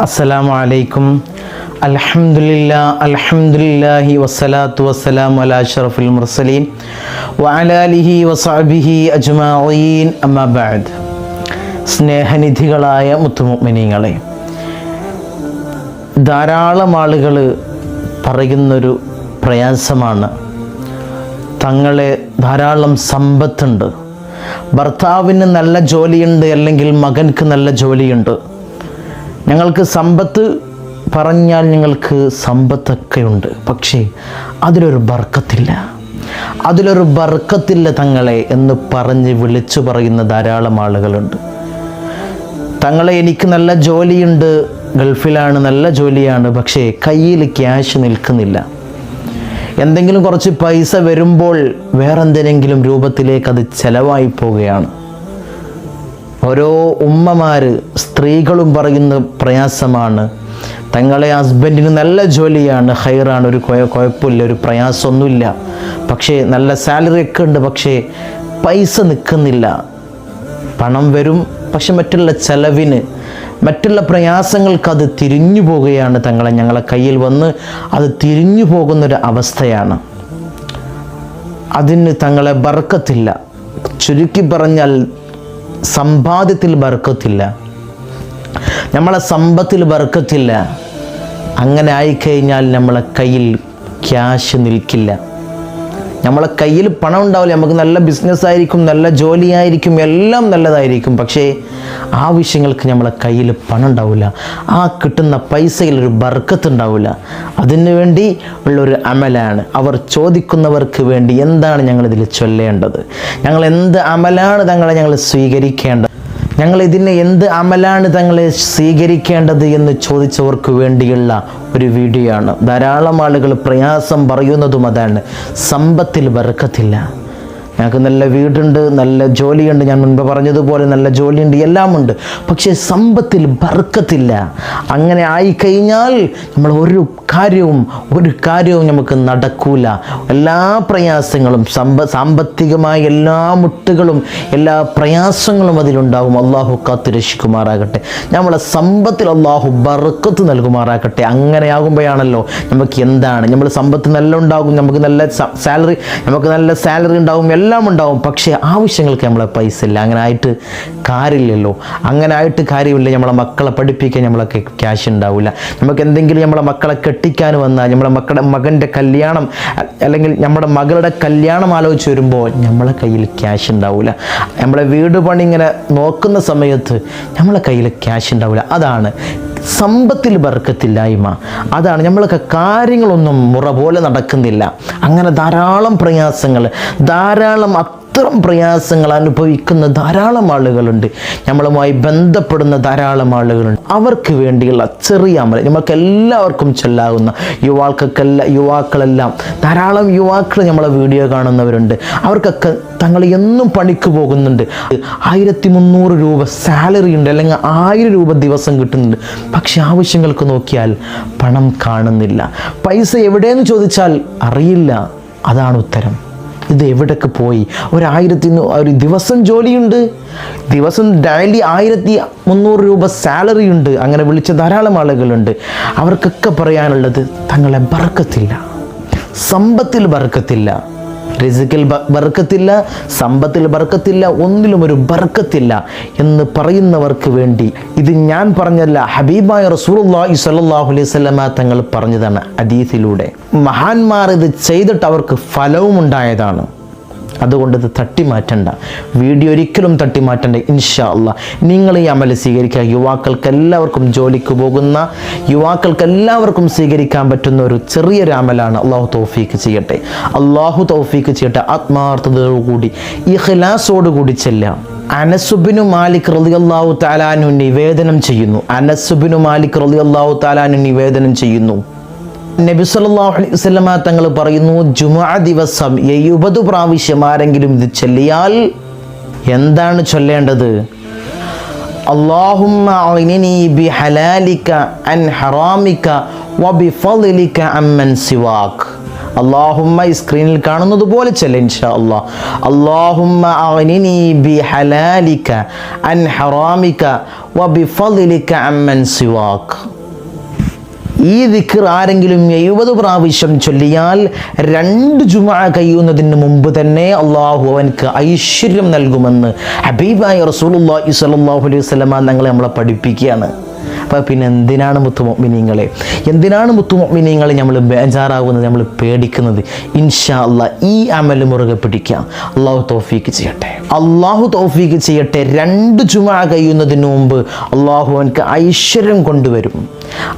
അസ്സലാമു അലൈക്കും അൽഹംദുലില്ലാ അൽഹംദുലില്ലാഹി വസ്സലാത്തു വസ്സലാം അലാ അഷറഫുൽ മുർസലീൻ. വഅലാലിഹി വസാബിഹി അജ്മഈൻ. അമ്മാ ബഅദ്. സ്നേഹനിധികളായ മുത്തുമുഅ്മിനീങ്ങളെ ധാരാളം ആളുകൾ പറയുന്നൊരു പ്രയാസമാണ്. തങ്ങളെ ധാരാളം സമ്പത്തുണ്ട്. ഭർത്താവിന് നല്ല ജോലിയുണ്ട് അല്ലെങ്കിൽ മകൻക്ക് നല്ല ജോലിയുണ്ട്. ഞങ്ങൾക്ക് സമ്പത്ത് പറഞ്ഞാൽ ഞങ്ങൾക്ക് സമ്പത്തൊക്കെ ഉണ്ട്. പക്ഷേ അതിലൊരു ബർക്കത്തില്ല. അതിലൊരു ബർക്കത്തില്ല തങ്ങളെ എന്ന് പറഞ്ഞ് വിളിച്ചു പറയുന്ന ധാരാളം ആളുകളുണ്ട്. തങ്ങളെ എനിക്ക് നല്ല ജോലിയുണ്ട്. ഗൾഫിലാണ് നല്ല ജോലിയാണ്. പക്ഷേ കയ്യിൽ ക്യാഷ് നിൽക്കുന്നില്ല. എന്തെങ്കിലും കുറച്ച് പൈസ വരുമ്പോൾ വേറെന്തെങ്കിലും രൂപത്തിലേക്ക് അത് ചിലവായി പോവുകയാണ്. ഓരോ ഉമ്മമാർ സ്ത്രീകളും പറയുന്ന പ്രയാസമാണ്. തങ്ങളെ ഹസ്ബൻഡിന് നല്ല ജോലിയാണ് ഹൈറാണ് ഒരു കുഴ കുഴപ്പമില്ല ഒരു പ്രയാസമൊന്നുമില്ല. പക്ഷേ നല്ല സാലറി ഒക്കെ ഉണ്ട് പക്ഷേ പൈസ നിൽക്കുന്നില്ല പണം വരും പക്ഷെ മറ്റുള്ള ചെലവിന് മറ്റുള്ള പ്രയാസങ്ങൾക്ക് അത് തിരിഞ്ഞു പോവുകയാണ് തങ്ങളെ ഞങ്ങളെ കയ്യിൽ വന്ന് അത് തിരിഞ്ഞു പോകുന്നൊരു അവസ്ഥയാണ്. അതിന് തങ്ങളെ ബർക്കത്തില്ല. ചുരുക്കി പറഞ്ഞാൽ സമ്പാദ്യത്തിൽ ബർക്കത്തില്ല. നമ്മളെ സമ്പത്തിൽ ബർക്കത്തില്ല. അങ്ങനെ ആയിക്കഴിഞ്ഞാൽ നമ്മളെ കയ്യിൽ ക്യാഷ് നിൽക്കില്ല. നമ്മളെ കയ്യിൽ പണം ഉണ്ടാവില്ല. നമുക്ക് നല്ല ബിസിനസ് ആയിരിക്കും നല്ല ജോലിയായിരിക്കും എല്ലാം നല്ലതായിരിക്കും. പക്ഷേ ആവശ്യങ്ങൾക്ക് നമ്മളെ കയ്യിൽ പണം ഉണ്ടാവില്ല. ആ കിട്ടുന്ന പൈസയിൽ ഒരു ബർക്കത്ത് ഉണ്ടാവില്ല. അതിനു വേണ്ടി ഉള്ളൊരു അമലാണ്. അവർ ചോദിക്കുന്നവർക്ക് വേണ്ടി എന്താണ് ഞങ്ങളിതിൽ ചൊല്ലേണ്ടത്? ഞങ്ങൾ എന്ത് അമലാണ് തങ്ങളെ ഞങ്ങൾ സ്വീകരിക്കേണ്ടത്? ഞങ്ങൾ ഇതിന് എന്ത് അമലാണ് തങ്ങളെ സ്വീകരിക്കേണ്ടത് എന്ന് ചോദിച്ചവർക്ക് വേണ്ടിയുള്ള ഒരു വീഡിയോ ആണ് ധാരാളം ആളുകൾ പ്രയാസം പറയുന്നതും അതാണ്. സമ്പത്തിൽ ബർക്കത്തില്ല ഞങ്ങൾക്ക് നല്ല വീടുണ്ട് നല്ല ജോലിയുണ്ട്. ഞാൻ മുൻപ് പറഞ്ഞതുപോലെ നല്ല ജോലിയുണ്ട് എല്ലാമുണ്ട്. പക്ഷേ സമ്പത്തിൽ ബർക്കത്തില്ല. അങ്ങനെ ആയിക്കഴിഞ്ഞാൽ നമ്മൾ ഒരു കാര്യവും ഒരു കാര്യവും നമുക്ക് നടക്കൂല. എല്ലാ പ്രയാസങ്ങളും സമ്പ സാമ്പത്തികമായ എല്ലാ മുട്ടുകളും എല്ലാ പ്രയാസങ്ങളും അതിലുണ്ടാകും അള്ളാഹു കാത്ത് രക്ഷിക്കുമാറാകട്ടെ. നമ്മളെ സമ്പത്തിൽ അള്ളാഹു ബർക്കത്ത് നൽകുമാറാകട്ടെ. അങ്ങനെ ആകുമ്പോഴാണല്ലോ നമുക്ക് എന്താണ്. നമ്മൾ സമ്പത്ത് നല്ല ഉണ്ടാകും നമുക്ക് നല്ല സാലറി നമുക്ക് നല്ല സാലറി ഉണ്ടാകും എല്ലാം ഉണ്ടാവും. പക്ഷേ ആവശ്യങ്ങൾക്ക് നമ്മളെ പൈസ ഇല്ല. അങ്ങനെ ആയിട്ട് കാര്യമില്ലല്ലോ. അങ്ങനെ ആയിട്ട് കാര്യമില്ല. നമ്മളെ മക്കളെ പഠിപ്പിക്കാൻ നമ്മളെ ക്യാഷ് ഉണ്ടാവില്ല. നമുക്ക് എന്തെങ്കിലും നമ്മളെ മക്കളെ കെട്ടിക്കാൻ വന്നാൽ നമ്മളെ മക്കളുടെ മകന്റെ കല്യാണം അല്ലെങ്കിൽ നമ്മുടെ മകളുടെ കല്യാണം ആലോചിച്ച് വരുമ്പോൾ നമ്മളെ കയ്യിൽ ക്യാഷ് ഉണ്ടാവില്ല. നമ്മളെ വീട് പണി ഇങ്ങനെ നോക്കുന്ന സമയത്ത് നമ്മളെ കയ്യിൽ ക്യാഷ് ഉണ്ടാവില്ല. അതാണ് സമ്പത്തിൽ ബർക്കത്തില്ലായ്മ. അതാണ് നമ്മളൊക്കെ കാര്യങ്ങളൊന്നും മുറ പോലെ നടക്കുന്നില്ല. അങ്ങനെ ധാരാളം പ്രയാസങ്ങൾ ധാരാളം അത്തരം പ്രയാസങ്ങൾ അനുഭവിക്കുന്ന ധാരാളം ആളുകളുണ്ട്. നമ്മളുമായി ബന്ധപ്പെടുന്ന ധാരാളം ആളുകളുണ്ട്. അവർക്ക് വേണ്ടിയുള്ള ചെറിയ അമല. നമ്മൾക്ക് എല്ലാവർക്കും ചെല്ലാകുന്ന യുവാക്കൾക്കെല്ലാം യുവാക്കളെല്ലാം. ധാരാളം യുവാക്കൾ നമ്മളെ വീഡിയോ കാണുന്നവരുണ്ട്. അവർക്കൊക്കെ തങ്ങൾ എന്നും പണിക്ക് പോകുന്നുണ്ട്. ആയിരത്തി മുന്നൂറ് രൂപ സാലറി ഉണ്ട്. അല്ലെങ്കിൽ ആയിരം രൂപ ദിവസം കിട്ടുന്നുണ്ട്. പക്ഷെ ആവശ്യങ്ങൾക്ക് നോക്കിയാൽ പണം കാണുന്നില്ല. പൈസ എവിടെയെന്ന് ചോദിച്ചാൽ അറിയില്ല. അതാണ് ഉത്തരം. ഇത് എവിടേക്ക് പോയി? ഒരായിരത്തി ഒരു ദിവസം ജോലിയുണ്ട്. ദിവസം ഡെയിലി ആയിരത്തി മുന്നൂറ് രൂപ സാലറി ഉണ്ട്. അങ്ങനെ വിളിച്ച ധാരാളം ആളുകളുണ്ട്. അവർക്കൊക്കെ പറയാനുള്ളത് തങ്ങളെ ബറക്കത്തില്ല സമ്പത്തിൽ ബർക്കത്തില്ല. റിസിക്കിൽ ബർക്കത്തില്ല സമ്പത്തിൽ ബർക്കത്തില്ല ഒന്നിലും ഒരു ബർക്കത്തില്ല എന്ന് പറയുന്നവർക്ക് വേണ്ടി ഇത് ഞാൻ പറഞ്ഞല്ല ഹബീബായ റസൂലുള്ളാഹി സ്വല്ലല്ലാഹു അലൈഹി സ്വലമ തങ്ങൾ പറഞ്ഞതാണ് അതീതിലൂടെ മഹാന്മാർ ഇത് ചെയ്തിട്ട് അവർക്ക് ഫലവും ഉണ്ടായതാണ് അതുകൊണ്ട് ഇത് തട്ടിമാറ്റണ്ട. വീഡിയോ ഒരിക്കലും തട്ടിമാറ്റണ്ട ഇൻഷാ അല്ല നിങ്ങൾ ഈ അമൽ സ്വീകരിക്കുക. യുവാക്കൾക്ക് എല്ലാവർക്കും ജോലിക്ക് പോകുന്ന യുവാക്കൾക്ക് എല്ലാവർക്കും സ്വീകരിക്കാൻ പറ്റുന്ന ഒരു ചെറിയൊരു അമലാണ് അള്ളാഹു തൗഫീക്ക് ചെയ്യട്ടെ. അള്ളാഹു തൗഫീക്ക് ചെയ്യട്ടെ. ആത്മാർത്ഥതയോടുകൂടി ഈ ഹിലാസോടുകൂടി ചെല്ലാം അനസുബിനു മാലിക് റളിയല്ലാഹു താലാനു നിവേദനം ചെയ്യുന്നു. അനസുബിനു മാലിക് റളിയല്ലാഹു താലാനു നിവേദനം ചെയ്യുന്നു. നബി സല്ലല്ലാഹു അലൈഹി വസല്ലമ തങ്ങൾ പറയുന്നു ജുമുഅ ദിവസം എഴുപത് പ്രാവശ്യം ആരെങ്കിലും ഇത് ചൊല്ലിയാൽ എന്താണ് ചൊല്ലേണ്ടത് اللهم أعنني بحلالك عن حرامك وبفضلك عمن سواك അള്ളാഹുമ്മ ഈ സ്ക്രീനിൽ കാണുന്നത് പോലെ ചെല്ല ഇൻഷാ അള്ളാഹ് അള്ളാഹുമ്മ അഗ്നിനി ബി ഹലാലിക അൻ ഹറാമിക വബിഫളിക അമ്മൻ സിവാക് ഈ ദിക്കർ ആരെങ്കിലും എഴുപത് പ്രാവശ്യം ചൊല്ലിയാൽ രണ്ട് ജുമ കഴിയുന്നതിന് മുമ്പ് തന്നെ അള്ളാഹു അവനക്ക് ഐശ്വര്യം നൽകുമെന്ന് ഹബീബായ റസൂലുള്ളാഹി സ്വല്ലല്ലാഹു അലൈഹി വസല്ലമ ഞങ്ങളെ നമ്മളെ പഠിപ്പിക്കുകയാണ്. അപ്പോൾ പിന്നെ എന്തിനാണ് മുത്തുമൊമിനിങ്ങളെ എന്തിനാണ് മുത്തുമൊമിനിങ്ങളെ നമ്മൾ ബേജാറാവുന്നത് നമ്മൾ പേടിക്കുന്നത്? ഇൻഷാ അല്ല ഈ അമൽ മുറുകെ പിടിക്കാം. അള്ളാഹു തോഫീക്ക് ചെയ്യട്ടെ. അള്ളാഹു തോഫീക്ക് ചെയ്യട്ടെ. രണ്ട് ചുമ കഴിയുന്നതിന് മുമ്പ് അള്ളാഹു അവനക്ക് ഐശ്വര്യം കൊണ്ടുവരും.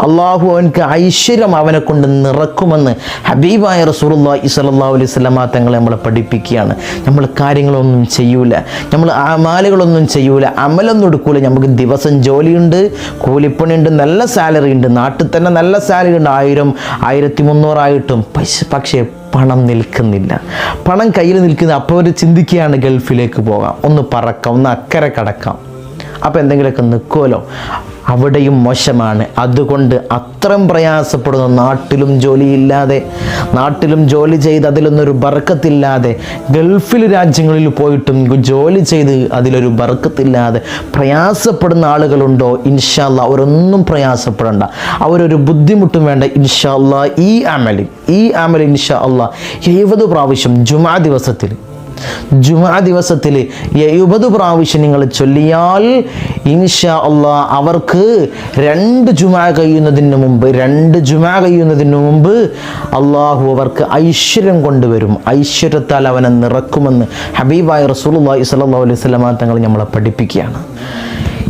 അള്ളാഹു അവനക്ക് ഐശ്വര്യം അവനെ കൊണ്ട് നിറക്കുമെന്ന് ഹബീബായ റസൂലുള്ളാഹി സ്വല്ലല്ലാഹു അലൈഹി വസല്ലമ തങ്ങളെ നമ്മളെ പഠിപ്പിക്കുകയാണ്. നമ്മൾ കാര്യങ്ങളൊന്നും ചെയ്യൂല. നമ്മൾ ആമാലുകളൊന്നും ചെയ്യൂല. അമലൊന്നും എടുക്കൂല. നമുക്ക് ദിവസം ജോലിയുണ്ട് കൂലിപ്പണിയുണ്ട് നല്ല സാലറി ഉണ്ട്. നാട്ടിൽ തന്നെ നല്ല സാലറി ഉണ്ട്. ആയിരം ആയിരത്തി മുന്നൂറായിട്ടും പക്ഷേ പണം നിൽക്കുന്നില്ല. പണം കയ്യിൽ നിൽക്കുന്ന അപ്പോൾ അവർ ചിന്തിക്കുകയാണ് ഗൾഫിലേക്ക് പോകാം. ഒന്ന് പറക്കാം ഒന്ന് അക്കരെ കടക്കാം. അപ്പോൾ എന്തെങ്കിലുമൊക്കെ നിൽക്കുമല്ലോ അവിടെയും മോശമാണ്. അതുകൊണ്ട് അത്രയും പ്രയാസപ്പെടുന്ന നാട്ടിലും ജോലിയില്ലാതെ നാട്ടിലും ജോലി ചെയ്ത് അതിലൊന്നൊരു ബർക്കത്തില്ലാതെ ഗൾഫിൽ രാജ്യങ്ങളിൽ പോയിട്ടും ജോലി ചെയ്ത് അതിലൊരു ബർക്കത്തില്ലാതെ പ്രയാസപ്പെടുന്ന ആളുകളുണ്ടോ? ഇൻഷാല്ല അവരൊന്നും പ്രയാസപ്പെടണ്ട. അവരൊരു ബുദ്ധിമുട്ടും വേണ്ട. ഇൻഷാല്ല ഈ അമലിൽ ഈ അമൽ ഇൻഷാ അല്ല എഴുപത് പ്രാവശ്യം ജുമാ ദിവസത്തിൽ ജുമാ ദിവസത്തിൽ എഴുപത് പ്രാവശ്യം നിങ്ങൾ ചൊല്ലിയാൽ ഇൻഷാ അള്ളാ അവർക്ക് രണ്ട് ജുമാ കഴിയുന്നതിന് മുമ്പ് രണ്ട് ജുമാ കഴിയുന്നതിന് മുമ്പ് അള്ളാഹു അവർക്ക് ഐശ്വര്യം കൊണ്ടുവരും. ഐശ്വര്യത്താൽ അവനെ നിറക്കുമെന്ന് ഹബീബായ റസൂലുള്ളാഹി സ്വല്ലല്ലാഹു അലൈഹി വസല്ലമ തങ്ങൾ നമ്മളെ പഠിപ്പിക്കുകയാണ്.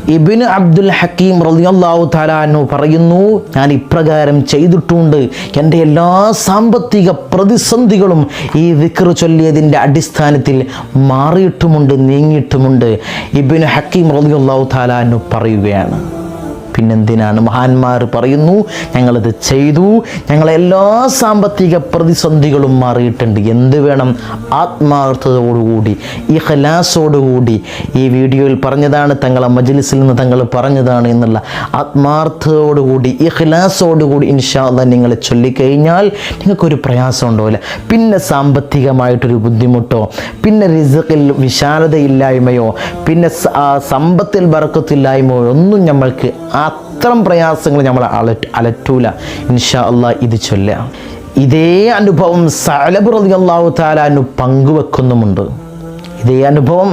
ഇബിന് അബ്ദുൽ ഹക്കീം റളിയല്ലാഹു താലാനു പറയുന്നു ഞാൻ ഇപ്രകാരം ചെയ്തിട്ടുണ്ട്. എന്റെ എല്ലാ സാമ്പത്തിക പ്രതിസന്ധികളും ഈ വിക്ർ ചൊല്ലിയതിന്റെ അടിസ്ഥാനത്തിൽ മാറിയിട്ടുമുണ്ട് നീങ്ങിയിട്ടുമുണ്ട്. ഇബിന് ഹക്കീം റളിയല്ലാഹു താലാനു പറയുകയാണ്. പിന്നെന്തിനാണ് മഹാന്മാർ പറയുന്നു ഞങ്ങളത് ചെയ്തു ഞങ്ങളെല്ലാ സാമ്പത്തിക പ്രതിസന്ധികളും മാറിയിട്ടുണ്ട്. എന്ത് വേണം? ആത്മാർത്ഥതയോടുകൂടി ഈ ഹലാസോടുകൂടി ഈ വീഡിയോയിൽ പറഞ്ഞതാണ് തങ്ങളെ മജ്ലിസിൽ നിന്ന് തങ്ങൾ പറഞ്ഞതാണ് എന്നുള്ള ആത്മാർത്ഥതയോടുകൂടി ഈ ഹലാസോടുകൂടി ഇൻഷാല്ല നിങ്ങൾ ചൊല്ലിക്കഴിഞ്ഞാൽ നിങ്ങൾക്കൊരു പ്രയാസം ഉണ്ടാവില്ല പിന്നെ സാമ്പത്തികമായിട്ടൊരു ബുദ്ധിമുട്ടോ പിന്നെ റിസക്കിൽ വിശാലതയില്ലായ്മയോ പിന്നെ ആ സമ്പത്തിൽ വറക്കത്തില്ലായ്മയോ ഒന്നും നമ്മൾക്ക് അത്തരം പ്രയാസങ്ങൾ നമ്മൾ അലറ്റ് അലറ്റൂല. ഇൻഷാ അള്ളാ ഇത് ചൊല്ല ഇതേ അനുഭവം സലബ് അള്ളാഹു താലാനു പങ്കുവെക്കുന്നുമുണ്ട്. ഇതേ അനുഭവം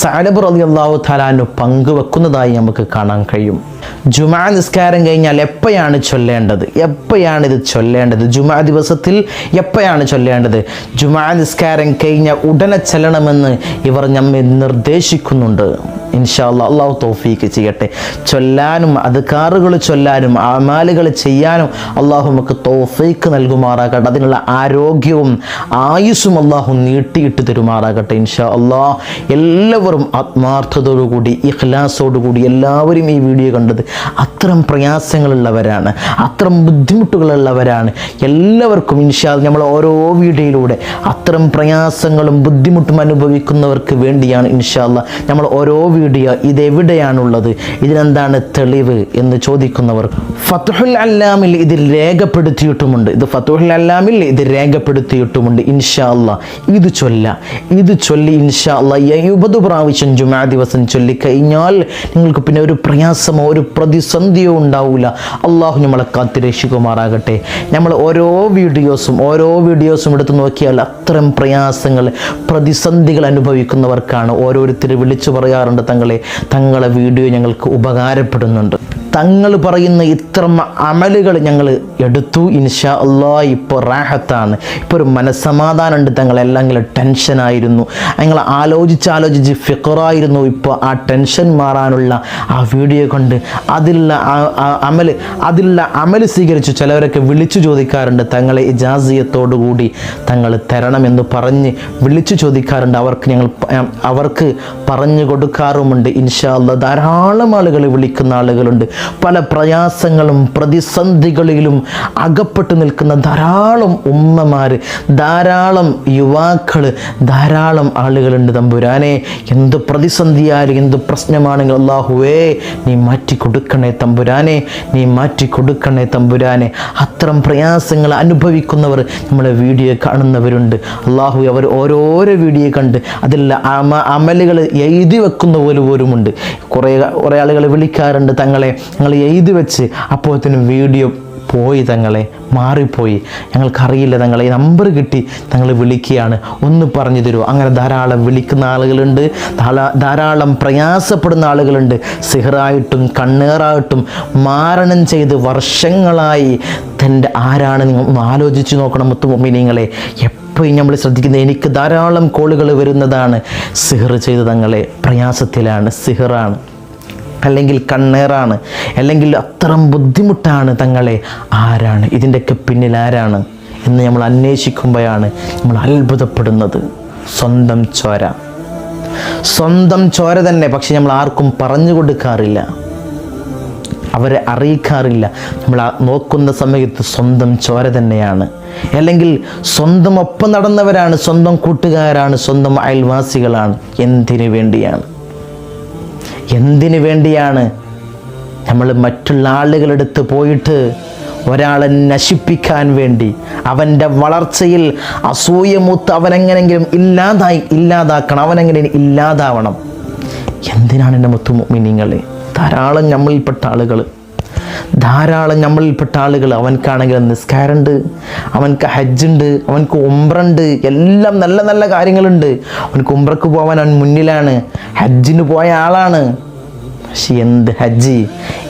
സലബ് അള്ളാഹു താലാനു പങ്കുവെക്കുന്നതായി നമുക്ക് കാണാൻ കഴിയും. ജുമാ നിസ്കാരം കഴിഞ്ഞാൽ എപ്പോഴാണ് ചൊല്ലേണ്ടത്? എപ്പോഴാണ് ഇത് ചൊല്ലേണ്ടത്? ജുമാ ദിവസത്തിൽ എപ്പോഴാണ് ചൊല്ലേണ്ടത്? ജുമാ നിസ്കാരം കഴിഞ്ഞ ഉടനെ ചെല്ലണമെന്ന് ഇവർ നമ്മെ നിർദ്ദേശിക്കുന്നുണ്ട്. ഇൻഷാല്ല അള്ളാഹു തോഫീക്ക് ചെയ്യട്ടെ. ചൊല്ലാനും അധികാറുകൾ ചൊല്ലാനും ആമാലുകൾ ചെയ്യാനും അള്ളാഹു നമുക്ക് തോഫീക്ക് നൽകുമാറാകട്ടെ. അതിനുള്ള ആരോഗ്യവും ആയുസ്സും അള്ളാഹു നീട്ടിയിട്ട് തരുമാറാകട്ടെ ഇൻഷാ അള്ളാഹ് എല്ലാവരും ആത്മാർത്ഥതയോടുകൂടി ഇഖ്ലാസോടുകൂടി എല്ലാവരും ഈ വീഡിയോ കണ്ടത് അത്തരം പ്രയാസങ്ങളുള്ളവരാണ് അത്തരം ബുദ്ധിമുട്ടുകളുള്ളവരാണ് എല്ലാവർക്കും ഇൻഷാ നമ്മൾ ഓരോ വീഡിയോയിലൂടെ അത്തരം പ്രയാസങ്ങളും ബുദ്ധിമുട്ടും അനുഭവിക്കുന്നവർക്ക് വേണ്ടിയാണ് ഇൻഷാല്ല നമ്മൾ ഓരോ വീഡിയോ ഇതെവിടെയാണുള്ളത് ഇതിനെന്താണ് തെളിവ് എന്ന് ചോദിക്കുന്നവർ ഫത്തുഹുൽ അല്ലാമിൽ ഇതിൽ രേഖപ്പെടുത്തിയിട്ടുമുണ്ട്. ഇത് ഫത്തുഹുൽ അല്ലാമിൽ ഇത് രേഖപ്പെടുത്തിയിട്ടുമുണ്ട് ഇൻഷാല്ല ഇത് ചൊല്ല ഇത് ചൊല്ലി ഇൻഷാല്ല എഴുപത് പ്രാവശ്യം ജുമാ ദിവസം ചൊല്ലിക്കഴിഞ്ഞാൽ നിങ്ങൾക്ക് പിന്നെ ഒരു പ്രയാസമോ ഒരു പ്രതിസന്ധിയോ ഉണ്ടാവില്ല അള്ളാഹു നമ്മളെ കാത്തിരക്ഷിക്കുമാറാകട്ടെ നമ്മൾ ഓരോ വീഡിയോസും ഓരോ വീഡിയോസും എടുത്ത് നോക്കിയാൽ അത്തരം പ്രയാസങ്ങൾ പ്രതിസന്ധികൾ അനുഭവിക്കുന്നവർക്കാണ് ഓരോരുത്തർ വിളിച്ചു പറയാറുണ്ട് തങ്ങളെ. തങ്ങളെ വീഡിയോ ഞങ്ങൾക്ക് ഉപകാരപ്പെടുന്നുണ്ട്. തങ്ങൾ പറയുന്ന ഇത്ര അമലുകൾ ഞങ്ങൾ എടുത്തു. ഇൻഷാ അള്ളാ ഇപ്പോൾ റാഹത്താണ്. ഇപ്പോൾ ഒരു മനസ്സമാധാനമുണ്ട് തങ്ങളെല്ലാം ഇങ്ങനെ ടെൻഷനായിരുന്നു. ഞങ്ങൾ ആലോചിച്ചാലോചിച്ച് ആലോചിച്ച് ഫിക്കറായിരുന്നു ഇപ്പോൾ ആ ടെൻഷൻ മാറാനുള്ള ആ വീഡിയോ കൊണ്ട് അതിലുള്ള അമൽ അതിലുള്ള അമൽ സ്വീകരിച്ചു. ചിലവരൊക്കെ വിളിച്ചു ചോദിക്കാറുണ്ട്. തങ്ങളെ ഇജാസിയത്തോടു കൂടി തങ്ങൾ തരണമെന്ന് പറഞ്ഞ് വിളിച്ചു ചോദിക്കാറുണ്ട്. അവർക്ക് ഞങ്ങൾ അവർക്ക് പറഞ്ഞു കൊടുക്കാറുമുണ്ട്. ഇൻഷാ അല്ല ധാരാളം ആളുകൾ വിളിക്കുന്ന ആളുകളുണ്ട്. പല പ്രയാസങ്ങളും പ്രതിസന്ധികളിലും അകപ്പെട്ടു നിൽക്കുന്ന ധാരാളം ഉമ്മമാർ ധാരാളം യുവാക്കൾ ധാരാളം ആളുകളുണ്ട് തമ്പുരാനെ. എന്ത് പ്രതിസന്ധിയായാലും എന്ത് പ്രശ്നമാണെങ്കിൽ അള്ളാഹുവേ നീ മാറ്റി കൊടുക്കണേ തമ്പുരാനെ നീ മാറ്റി കൊടുക്കണേ തമ്പുരാനെ. അത്തരം പ്രയാസങ്ങൾ അനുഭവിക്കുന്നവർ നമ്മളെ വീഡിയോ കാണുന്നവരുണ്ട്. അള്ളാഹു അവർ ഓരോരോ വീഡിയോ കണ്ട് അതിൽ അമ അമലുകൾ എഴുതി വെക്കുന്ന പോലെ പോലുമുണ്ട് കുറേ കുറേ ആളുകൾ വിളിക്കാറുണ്ട് തങ്ങളെ ഞങ്ങൾ എഴുതി വെച്ച് അപ്പോഴത്തേനും വീഡിയോ പോയി തങ്ങളെ മാറിപ്പോയി. ഞങ്ങൾക്കറിയില്ല തങ്ങളെ നമ്പർ കിട്ടി. തങ്ങൾ വിളിക്കുകയാണ്. ഒന്ന് പറഞ്ഞു തരുമോ അങ്ങനെ ധാരാളം വിളിക്കുന്ന ആളുകളുണ്ട്. ധാരാളം പ്രയാസപ്പെടുന്ന ആളുകളുണ്ട്. സിഹറായിട്ടും കണ്ണേറായിട്ടും മാരണം ചെയ്ത് വർഷങ്ങളായി തന്റെ ആരാണ് നിങ്ങൾ ആലോചിച്ച് നോക്കണം മുത്തുമൊമ്മിനിങ്ങളെ എപ്പോഴും നമ്മൾ ശ്രദ്ധിക്കുന്നത്? എനിക്ക് ധാരാളം കോളുകൾ വരുന്നതാണ്. സിഹർ ചെയ്ത് തങ്ങളെ പ്രയാസത്തിലാണ്. സിഹറാണ്. അല്ലെങ്കിൽ കണ്ണേറാണ് അല്ലെങ്കിൽ അത്തരം ബുദ്ധിമുട്ടാണ് തങ്ങളെ. ആരാണ്? ഇതിന്റെയൊക്കെ പിന്നിൽ ആരാണ്? എന്ന് നമ്മൾ അന്വേഷിക്കുമ്പോഴാണ് നമ്മൾ അത്ഭുതപ്പെടുന്നത്. സ്വന്തം ചോര. സ്വന്തം ചോര തന്നെ പക്ഷെ നമ്മൾ ആർക്കും പറഞ്ഞു കൊടുക്കാറില്ല. അവരെ അറിയിക്കാറില്ല. നമ്മൾ നോക്കുന്ന സമയത്ത് സ്വന്തം ചോര തന്നെയാണ്. അല്ലെങ്കിൽ സ്വന്തം ഒപ്പം നടന്നവരാണ് സ്വന്തം കൂട്ടുകാരാണ് സ്വന്തം അയൽവാസികളാണ്. എന്തിനു വേണ്ടിയാണ്? എന്തിനു വേണ്ടിയാണ് നമ്മൾ മറ്റുള്ള ആളുകളെടുത്ത് പോയിട്ട് ഒരാളെ നശിപ്പിക്കാൻ വേണ്ടി? അവന്റെ വളർച്ചയിൽ അസൂയമൂത്ത് അവനെങ്ങനെങ്കിലും ഇല്ലാതായി ഇല്ലാതാക്കണം അവനെങ്ങനെ ഇല്ലാതാവണം? എന്തിനാണ് എന്റെ മുത്തു മിനിങ്ങളെ ധാരാളം നമ്മളിൽപ്പെട്ട ആളുകൾ ധാരാളം നമ്മളിൽപ്പെട്ട ആളുകൾ അവൻക്കാണെങ്കിൽ നിസ്കാരമുണ്ട് അവൻക്ക് ഹജ്ജുണ്ട് അവൻക്ക് ഉംറണ്ട് എല്ലാം നല്ല നല്ല കാര്യങ്ങളുണ്ട്. അവൻക്ക് ഉംറക്ക് പോകാൻ അവൻ മുന്നിലാണ് ഹജ്ജിന് പോയ ആളാണ്. പക്ഷെ എന്ത് ഹജ്ജ്?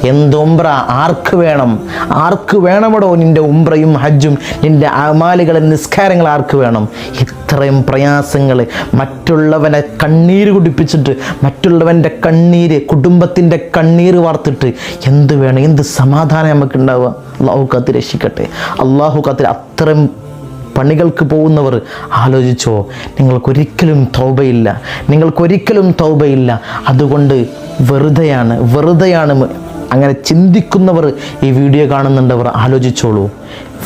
എന്ത് ഉംറ? ആർക്ക് വേണം? ആർക്ക് വേണമടോ നിന്റെ ഉംറയും ഹജ്ജും? നിന്റെ അമാലുകളും നിസ്കാരങ്ങൾ ആർക്ക് വേണം? ഇത്രയും പ്രയാസങ്ങൾ മറ്റുള്ളവനെ കണ്ണീര് കുടിപ്പിച്ചിട്ട് മറ്റുള്ളവന്റെ കണ്ണീര് കുടുംബത്തിന്റെ കണ്ണീര് വാർത്തിട്ട് എന്ത് വേണം? എന്ത് സമാധാനം നമുക്ക് ഉണ്ടാവുക അള്ളാഹു കാത്ത് രക്ഷിക്കട്ടെ. അള്ളാഹു കാത്തിൽ അത്രയും പണികൾക്ക് പോകുന്നവർ ആലോചിച്ചോ നിങ്ങൾക്കൊരിക്കലും തൗബയില്ല. നിങ്ങൾക്കൊരിക്കലും തൗബയില്ല. അതുകൊണ്ട് വെറുതെയാണ് വെറുതെയാണ് അങ്ങനെ ചിന്തിക്കുന്നവർ ഈ വീഡിയോ കാണുന്നുണ്ടവർ ആലോചിച്ചോളൂ.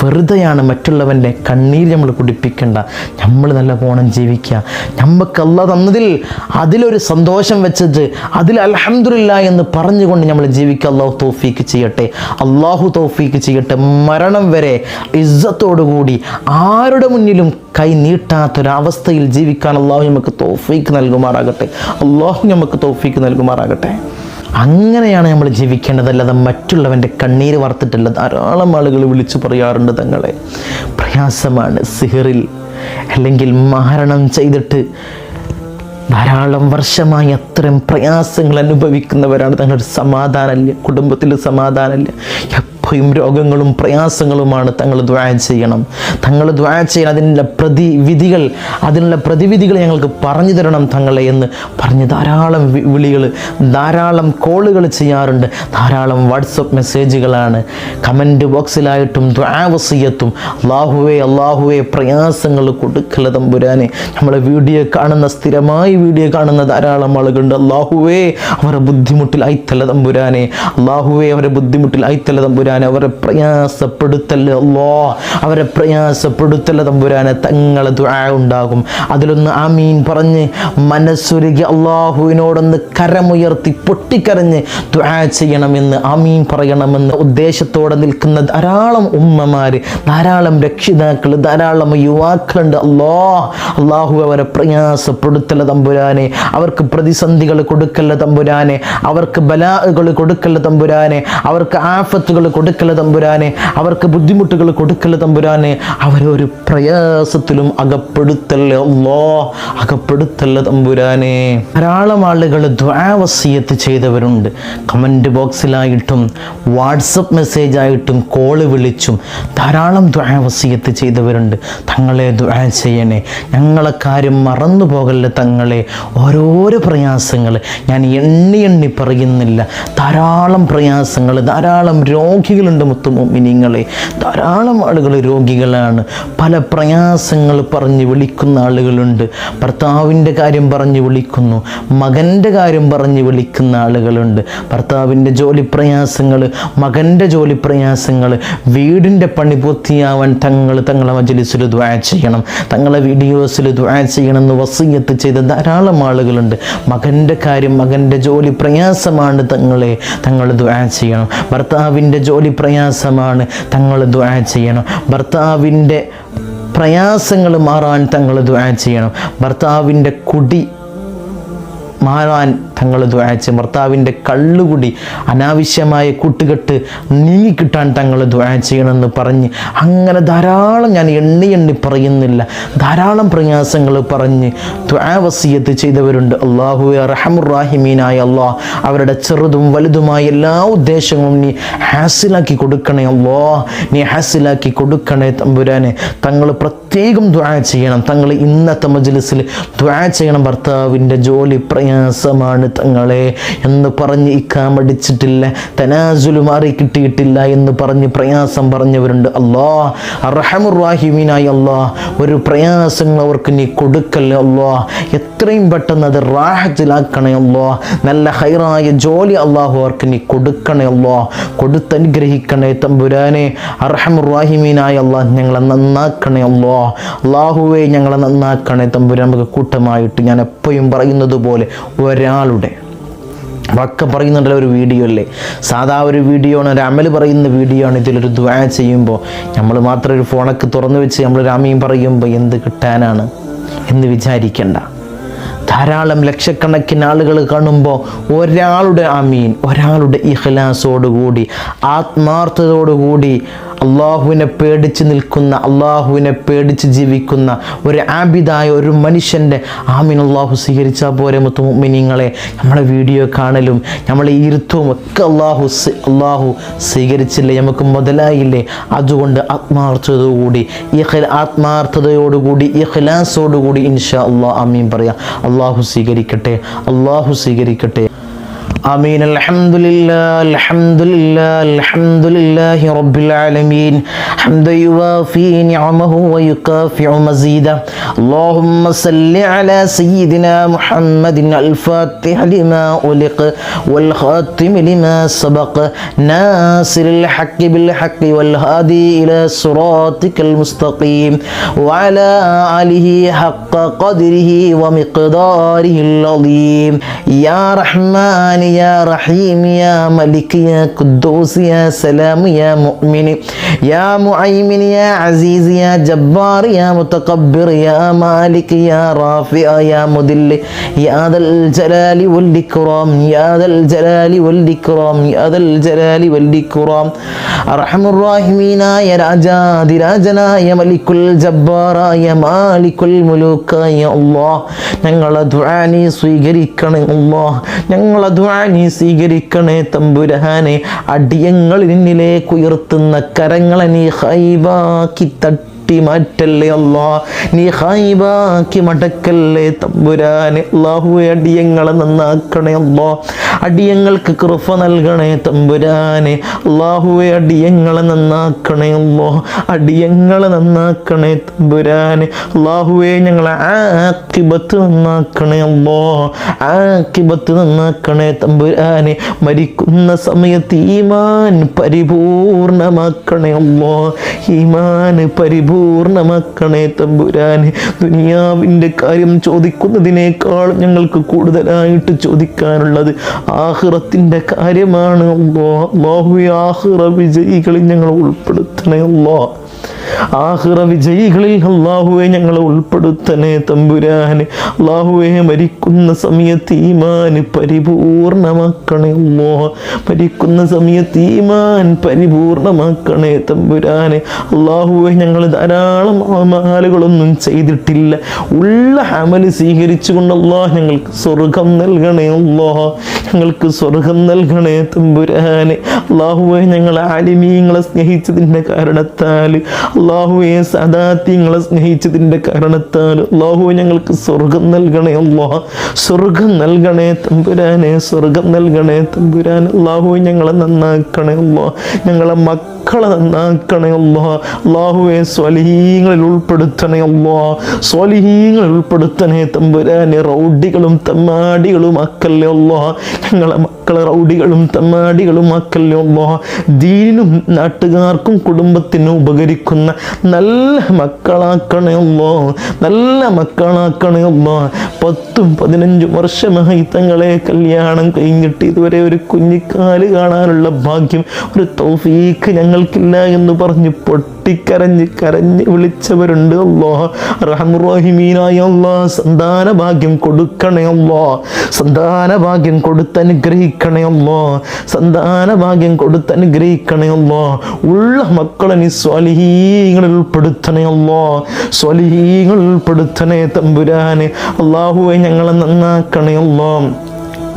വെറുതെയാണ് മറ്റുള്ളവന്റെ കണ്ണീര് നമ്മൾ കുടിപ്പിക്കേണ്ട. നമ്മൾ നല്ല പോണം ജീവിക്കുക. നമുക്ക് അല്ല തന്നതിൽ അതിലൊരു സന്തോഷം വെച്ചിട്ട് അതിൽ അലഹമില്ല എന്ന് പറഞ്ഞുകൊണ്ട് നമ്മൾ ജീവിക്കുക അള്ളാഹു തോഫീക്ക് ചെയ്യട്ടെ. അള്ളാഹു തോഫീക്ക് ചെയ്യട്ടെ. മരണം വരെ ഇസ്സത്തോടുകൂടി ആരുടെ മുന്നിലും കൈ നീട്ടാത്തൊരവസ്ഥയിൽ ജീവിക്കാൻ അള്ളാഹു നമുക്ക് തോഫീക്ക് നൽകുമാറാകട്ടെ. അള്ളാഹു നമുക്ക് തോഫീക്ക് നൽകുമാറാകട്ടെ. അങ്ങനെയാണ് നമ്മൾ ജീവിക്കേണ്ടതല്ലാതെ മറ്റുള്ളവന്റെ കണ്ണീര് വറുത്തിട്ടല്ല. ധാരാളം ആളുകൾ വിളിച്ചു പറയാറുണ്ട് തങ്ങളെ. പ്രയാസമാണ് സിഹറിൽ. അല്ലെങ്കിൽ മാരണം ചെയ്തിട്ട് ധാരാളം വർഷമായി അത്രയും പ്രയാസങ്ങൾ അനുഭവിക്കുന്നവരാണ് തങ്ങളുടെ സമാധാനമില്ല കുടുംബത്തിൽ സമാധാനമില്ല എപ്പോഴും രോഗങ്ങളും പ്രയാസങ്ങളുമാണ് തങ്ങൾ ദ്വാ ചെയ്യണം. തങ്ങൾ ദ്വാ ചെയ്യണം. അതിനുള്ള പ്രതിവിധികൾ അതിനുള്ള പ്രതിവിധികൾ ഞങ്ങൾക്ക് പറഞ്ഞു തരണം തങ്ങളെ എന്ന് പറഞ്ഞ് ധാരാളം വിളികൾ ധാരാളം കോളുകൾ ചെയ്യാറുണ്ട്. ധാരാളം വാട്സപ്പ് മെസ്സേജുകളാണ്. കമന്റ് ബോക്സിലായിട്ടും ദ്വാവസീയത്തും അള്ളാഹുവേ അള്ളാഹുവേ പ്രയാസങ്ങൾ കൊടുക്കല തമ്പുരാനെ. നമ്മളെ വീഡിയോ കാണുന്ന സ്ഥിരമായി വീഡിയോ കാണുന്ന ധാരാളം ആളുകളുണ്ട്. അള്ളാഹുവേ അവരെ ബുദ്ധിമുട്ടിൽ ഐത്തല തമ്പുരാനെ. അള്ളാഹുവേ അവരെ ബുദ്ധിമുട്ടിൽ ഐത്തല തമ്പുരാനെ അവരെ പ്രയാസപ്പെടുത്തല്ല അല്ലോ അവരെ പ്രയാസപ്പെടുത്തല്ല തമ്പുരാനെ തങ്ങളെ ദുആ ഉണ്ടാകും. അതിലൊന്ന് ആമീൻ പറഞ്ഞ് മനസ്സുരുകി അള്ളാഹുവിനോടൊന്ന് കരമുയർത്തി പൊട്ടിക്കരഞ്ഞ് ദുആ ചെയ്യണമെന്ന് ആമീൻ പറയണമെന്ന് ഉദ്ദേശത്തോടെ നിൽക്കുന്ന ധാരാളം ഉമ്മമാർ ധാരാളം രക്ഷിതാക്കൾ ധാരാളം യുവാക്കളുണ്ട്. അല്ലോ അള്ളാഹു അവരെ പ്രയാസപ്പെടുത്തല്ല തമ്പുരാനെ അവർക്ക് പ്രതിസന്ധികൾ കൊടുക്കല്ല തമ്പുരാനെ അവർക്ക് ബലാകൾ കൊടുക്കല്ല തമ്പുരാനെ അവർക്ക് ആഫത്തുകൾ കൊടുക്കല്ല തമ്പുരാനെ. അവർക്ക് ബുദ്ധിമുട്ടുകൾ കൊടുക്കല തമ്പുരാനെ. അവരെ ഒരു പ്രയാസത്തിലും അകപ്പെടുത്തല്ലേ അല്ലോ. അകപ്പെടുത്തല്ല തമ്പുരാനെ. ധാരാളം ആളുകൾ ദ്വാവസീയത്ത് ചെയ്തവരുണ്ട്. കമന്റ് ബോക്സിലായിട്ടും വാട്സപ്പ് മെസ്സേജായിട്ടും കോൾ വിളിച്ചും ധാരാളം ദ്വാവസീയത്ത് ചെയ്തവരുണ്ട്. തങ്ങളെ ദ്വാ ചെയ്യണേ. ഞങ്ങളെ കാര്യം മറന്നു പോകല്ല തങ്ങളെ. ഓരോരോ പ്രയാസങ്ങൾ ഞാൻ എണ്ണി എണ്ണി പറയുന്നില്ല. ധാരാളം പ്രയാസങ്ങൾ ധാരാളം രോഗികൾ രോഗികളുണ്ട് മുത്തുമിനിങ്ങളെ ധാരാളം ആളുകൾ രോഗികളാണ്. പല പ്രയാസങ്ങൾ പറഞ്ഞ് വിളിക്കുന്ന ആളുകളുണ്ട്. ഭർത്താവിന്റെ കാര്യം പറഞ്ഞ് വിളിക്കുന്നു. മകന്റെ കാര്യം പറഞ്ഞ് വിളിക്കുന്ന ആളുകളുണ്ട്. ഭർത്താവിന്റെ ജോലി പ്രയാസങ്ങൾ മകന്റെ ജോലി പ്രയാസങ്ങൾ. വീടിന്റെ പണി പൂർത്തിയാവാൻ തങ്ങൾ തങ്ങളെ മജലിസിൽ ദ്വാ ചെയ്യണം. തങ്ങളെ വീഡിയോസിൽ ദ്വാ ചെയ്യണമെന്ന് വസീയത്ത് ചെയ്ത ധാരാളം ആളുകളുണ്ട്. മകന്റെ കാര്യം മകന്റെ ജോലി പ്രയാസമാണ് തങ്ങളെ. തങ്ങൾ ദ്വാ ചെയ്യണം. ഭർത്താവിന്റെ ജോലി പ്രയാസമാണ് തങ്ങൾ ദുആ ചെയ്യണം. ഭർത്താവിന്റെ പ്രയാസങ്ങൾ മാറാൻ തങ്ങൾ ദുആ ചെയ്യണം. ഭർത്താവിന്റെ കുടി മാറാൻ തങ്ങൾ ദ്വാച്ച ഭർത്താവിന്റെ കള്ളുകൂടി അനാവശ്യമായ കൂട്ടുകെട്ട് നീങ്ങിക്കിട്ടാൻ തങ്ങൾ ദ്വാഴ ചെയ്യണമെന്ന് പറഞ്ഞ് അങ്ങനെ ധാരാളം ഞാൻ എണ്ണി എണ്ണി പറയുന്നില്ല. ധാരാളം പ്രയാസങ്ങൾ പറഞ്ഞ് ദ്വാവസീയത്ത് ചെയ്തവരുണ്ട്. അള്ളാഹു റഹമുറാഹിമീനായ അള്ളാഹ് അവരുടെ ചെറുതും വലുതുമായ എല്ലാ ഉദ്ദേശങ്ങളും നീ ഹാസിലാക്കി കൊടുക്കണേ അള്ളാഹ് നീ ഹാസിലാക്കി കൊടുക്കണേ തമ്പുരാനെ. തങ്ങൾ പ്രത്യേകം ദ്വാ ചെയ്യണം. തങ്ങൾ ഇന്നത്തെ മജ്ലിസിൽ ദ്വാ ചെയ്യണം. ഭർത്താവിന്റെ ജോലി പ്രയാസമാണ് തങ്ങളെ എന്ന് പറഞ്ഞ് ഇക്കാമടിച്ചിട്ടില്ല തനാസുലു മാറി കിട്ടിയിട്ടില്ല എന്ന് പറഞ്ഞ് പ്രയാസം പറഞ്ഞവരുണ്ട്. അല്ലോ അറഹമുറാഹിമീനായി അല്ലോ ഒരു പ്രയാസങ്ങൾ അവർക്ക് നീ കൊടുക്കല്ലേ അല്ലോ എത്രയും പെട്ടെന്ന് അത് റാഹത്തിലാക്കണേ അല്ലോ നല്ല ഹൈറായ ജോലി അള്ളാഹു അവർക്ക് നീ കൊടുക്കണേ അല്ലോ കൊടുത്തനുഗ്രഹിക്കണേ തമ്പുരാനെ. അർഹമുറാഹിമീനായ അള്ളാഹ് ഞങ്ങളെ നന്നാക്കണേ അല്ലോ അള്ളാഹുവെ ഞങ്ങളെ നന്നാക്കണേ തമ്പുരാൻ. നമുക്ക് കൂട്ടമായിട്ട് ഞാൻ എപ്പോഴും പറയുന്നത് പോലെ ഒരാളുടെ വക്ക പറയുന്നുണ്ടല്ലോ ഒരു വീഡിയോ അല്ലേ? സാധാ ഒരു വീഡിയോ ആണ് ഒരു അമൽ പറയുന്ന വീഡിയോ ആണ്. ഇതിലൊരു ദ്വാ ചെയ്യുമ്പോൾ നമ്മൾ മാത്രം ഒരു ഫോണൊക്കെ തുറന്നു വെച്ച് നമ്മൾ രാമയും പറയുമ്പോൾ എന്ത് കിട്ടാനാണ് എന്ന് വിചാരിക്കണ്ട. ധാരാളം ലക്ഷക്കണക്കിന് ആളുകൾ കാണുമ്പോൾ ഒരാളുടെ അമീൻ ഒരാളുടെ ഇഹ്ലാസോടുകൂടി ആത്മാർത്ഥതയോടുകൂടി അള്ളാഹുവിനെ പേടിച്ച് നിൽക്കുന്ന അള്ളാഹുവിനെ പേടിച്ച് ജീവിക്കുന്ന ഒരു ആബിദായ ഒരു മനുഷ്യന്റെ ആമീൻ അള്ളാഹു സ്വീകരിച്ചാൽ പോരെ മുത്തുമിനിങ്ങളെ നമ്മളെ വീഡിയോ കാണലും നമ്മളെ ഈർത്തവും ഒക്കെ അള്ളാഹു അള്ളാഹു സ്വീകരിച്ചില്ലേ? നമുക്ക് മുതലായില്ലേ? അതുകൊണ്ട് ആത്മാർത്ഥതയോടുകൂടി ഈ ആത്മാർത്ഥതയോടുകൂടി ഈ ഖിലാസോടുകൂടി ഇൻഷാ അള്ളാഹ് ആമീൻ പറയാം. അള്ളാഹു സ്വീകരിക്കട്ടെ അള്ളാഹു സ്വീകരിക്കട്ടെ. آمين. الحمد لله الحمد لله الحمد لله رب العالمين. حمدا يوافي نعمه ويكافئ مزيدا اللهم صل على سيدنا محمد الفاتح لما أغلق والخاتم لما سبق. ناصر الحق بالحق والهادي إلى صراطك المستقيم. وعلى آله حق قدره ومقداره العظيم. يا رحمن യാ റഹീം യാ മലിക് യാ ഖുദ്ദൂസ് യാ സലാം യാ മുഅ്മിൻ യാ മുഅയ്മിൻ യാ അസീസ് യാ ജബ്ബാർ യാ മുതകബ്ബിർ യാ മാലിക് യാ റാഫിഅ യാ മുദിൽ യാ ദൽ ജലാലി വൽ ഇക്റാം യാ ദൽ ജലാലി വൽ ഇക്റാം യാ ദൽ ജലാലി വൽ ഇക്റാം. അർഹമുർ റഹീമീനായ രാജാതിരാജനായ മലിക്കുൽ ജബ്ബാറായ മാലിക്കുൽ മുലൂക്കായ അല്ലാഹ് ഞങ്ങളെ ദുആനി സ്വീകരിക്കണം അല്ലാഹ് ഞങ്ങളെ ദുആ ദ്വാനി സ്വീകരിക്കണേ തമ്പുരഹാനെ അടിയങ്ങൾ നിന്നിലേക്ക് ഉയർത്തുന്ന കരങ്ങളെ നീ ഹൈവാക്കി തട്ടി. തട്ടി മാറ്റല്ലേ അല്ലാ നീ ഹൈബാക്കി മടക്കല്ലേ തമ്പുരാനെ? അള്ളാഹുവെ അടിയങ്ങളെ നന്നാക്കണേ അല്ലാ അടിയങ്ങൾക്ക് കൃപ നൽകണേ തമ്പുരാനെ. അള്ളാഹുവെ അടിയങ്ങളെ നന്നാക്കണേ അല്ലോ അടിയങ്ങളെ നന്നാക്കണേ തമ്പുരാനെ. അള്ളാഹുവെ ഞങ്ങളെ ആക്കിബത്ത് നന്നാക്കണേ അല്ലോ ആക്കിബത്ത് നന്നാക്കണേ തമ്പുരാനെ. മരിക്കുന്ന സമയത്ത് ഈമാൻ പരിപൂർണമാക്കണേ അല്ലോ ഈമാൻ പരിപൂർണമാക്കണേ തമ്പുരാനെ. ദുനിയാവിന്റെ കാര്യം ചോദിക്കുന്നതിനേക്കാൾ ഞങ്ങൾക്ക് കൂടുതലായിട്ട് ചോദിക്കാനുള്ളത് ആഹ്റത്തിന്റെ കാര്യമാണ്. അല്ലോ അള്ളാഹു ആഹ്റ വിജയികളിൽ ഞങ്ങൾ ഉൾപ്പെടുത്തണേ അല്ലോ ആഹ്റ വിജയികളിൽ അള്ളാഹുവെ ഞങ്ങളെ ഉൾപ്പെടുത്തണേ തമ്പുരാന്. അള്ളാഹുവെ മരിക്കുന്ന സമയത്ത് ഈമാൻ പരിപൂർണമാക്കണേ അല്ലോ മരിക്കുന്ന സമയത്ത് ഈമാൻ പരിപൂർണമാക്കണേ തമ്പുരാന്. അള്ളാഹുവെ ഞങ്ങൾ ധാരാളം അമാലുകളൊന്നും ചെയ്തിട്ടില്ല. ഉള്ള അമൽ സ്വീകരിച്ചുകൊണ്ട് അള്ളാഹ് ഞങ്ങൾക്ക് സ്വർഗം നൽകണേ അള്ളാഹ് ഞങ്ങൾക്ക് സ്വർഗം നൽകണേ തമ്പുരാന്. അള്ളാഹുവെ ഞങ്ങൾ ആലിമീങ്ങളെ സ്നേഹിച്ചതിന്റെ കാരണത്താൽ അള്ളാഹുവെ സദാ തിങ്ങളെ സ്നേഹിച്ചതിന്റെ കാരണത്താൽ അള്ളാഹു ഞങ്ങൾക്ക് സ്വർഗം നൽകണേ അള്ളാഹ. സ്വർഗം നൽകണേ തമ്പുരാനെ സ്വർഗം നൽകണേ തമ്പുരാൻ. അള്ളാഹു ഞങ്ങളെ നന്നാക്കണേ അള്ളാഹ. ഞങ്ങളെ മക്കളെ നന്നാക്കണേ അല്ലാ അള്ളാഹുവെ സ്വലഹീങ്ങളിൽ ഉൾപ്പെടുത്തണേ അല്ലാ സ്വലഹീങ്ങളിൽ ഉൾപ്പെടുത്തണേ തമ്പുരാനെ റൗഡികളും തമ്മാടികളും അക്കല്ലേ അല്ലാ ഞങ്ങളെ മക്കളെ റൗഡികളും തമ്മാടികളും അക്കല്ലേ അല്ലാ ദീനും നാട്ടുകാർക്കും കുടുംബത്തിനും ഉപകരിക്കുന്ന നല്ല മക്കളാക്കണേ അല്ലാ നല്ല മക്കളാക്കണേ അല്ലാ പത്തും പതിനഞ്ചും വർഷമായി തങ്ങളെ കല്യാണം കഴിഞ്ഞിട്ട് ഇതുവരെ ഒരു കുഞ്ഞിക്കാൽ കാണാനുള്ള ഭാഗ്യം ഒരു തൗഫീക്ക് ഞങ്ങൾക്കില്ല എന്ന് പറഞ്ഞ് പൊട്ടിക്കരഞ്ഞ് കരഞ്ഞ് വിളിച്ചവരുണ്ട് അല്ലോ റഹമുറഹിമീനായ അല്ലോ സന്താന ഭാഗ്യം കൊടുക്കണേ അല്ലോ സന്താന ഭാഗ്യം കൊടുത്തനുഗ്രഹിക്കണേ അല്ലോ സന്താന ഭാഗ്യം കൊടുത്തനുഗ്രഹിക്കണേ അല്ലോ ഉള്ള മക്കളെ നീ സ്വലഹീങ്ങളിൽ ഉൾപ്പെടുത്തണേ അല്ലോ സ്വലഹീങ്ങളിൽ ഉൾപ്പെടുത്തണേ തമ്പുരാന്. അള്ളാഹുവെ ഞങ്ങളെ നന്നാക്കണേ അല്ലോ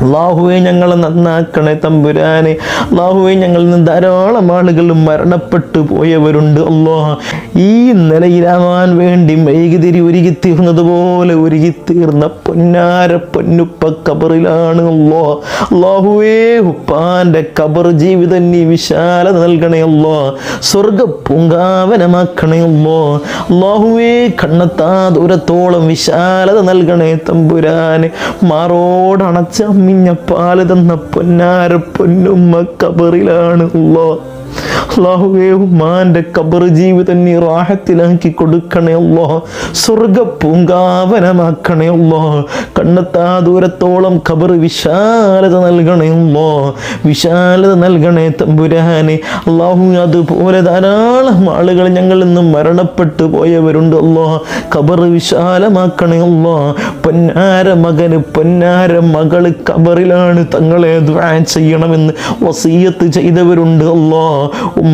അള്ളാഹുവെ ഞങ്ങൾ നന്നാക്കണേ തമ്പുരാനെ. അള്ളാഹുവെ ഞങ്ങളിൽ നിന്ന് ധാരാളം ആളുകൾ മരണപ്പെട്ടു പോയവരുണ്ട് അല്ലോ ഈ നിലയിലാവാൻ വേണ്ടി മെഴുകുതിരി ഒരുക്കി തീർന്നതുപോലെ ഒരുക്കി തീർന്ന പൊന്നാര പൊന്നുപ്പ കബറിലാണ് അല്ലോ അള്ളാഹുവേ ഉപ്പാന്റെ കബർ ജീവിതം നീ വിശാലത നൽകണേ അല്ലോ സ്വർഗ പൂങ്കാവനമാക്കണേ അല്ലോ അള്ളാഹുവേ കണ്ണെത്താ ദൂരത്തോളം വിശാലത നൽകണേ തമ്പുരാന്. മാറോടണച്ച അമ്മിഞ്ഞ പാൽ തന്ന പൊന്നാര പൊന്നുമ്മ കബറിലാണ് അല്ലോ അള്ളാഹുവേ കബർ ജീവിതം നീ റാഹത്തിലാക്കി കൊടുക്കണേ അല്ലോ സ്വർഗ പൂങ്കാവനമാക്കണേ അല്ലോ കണ്ണെത്താ ദൂരത്തോളം കബർ വിശാലത നൽകണേ അല്ലോ വിശാലത നൽകണേ തമ്പുരാനെ. അള്ളാഹു അതുപോലെ ധാരാളം ആളുകൾ ഞങ്ങൾ നിന്ന് മരണപ്പെട്ടു പോയവരുണ്ട് അല്ലോ കബർ വിശാലമാക്കണേ അല്ലോ പൊന്നാര മകന് പൊന്നാര മകൾ കബറിലാണ് തങ്ങളെ ദ്വാ ചെയ്യണമെന്ന് വസീയത്ത് ചെയ്തവരുണ്ട് അല്ലോ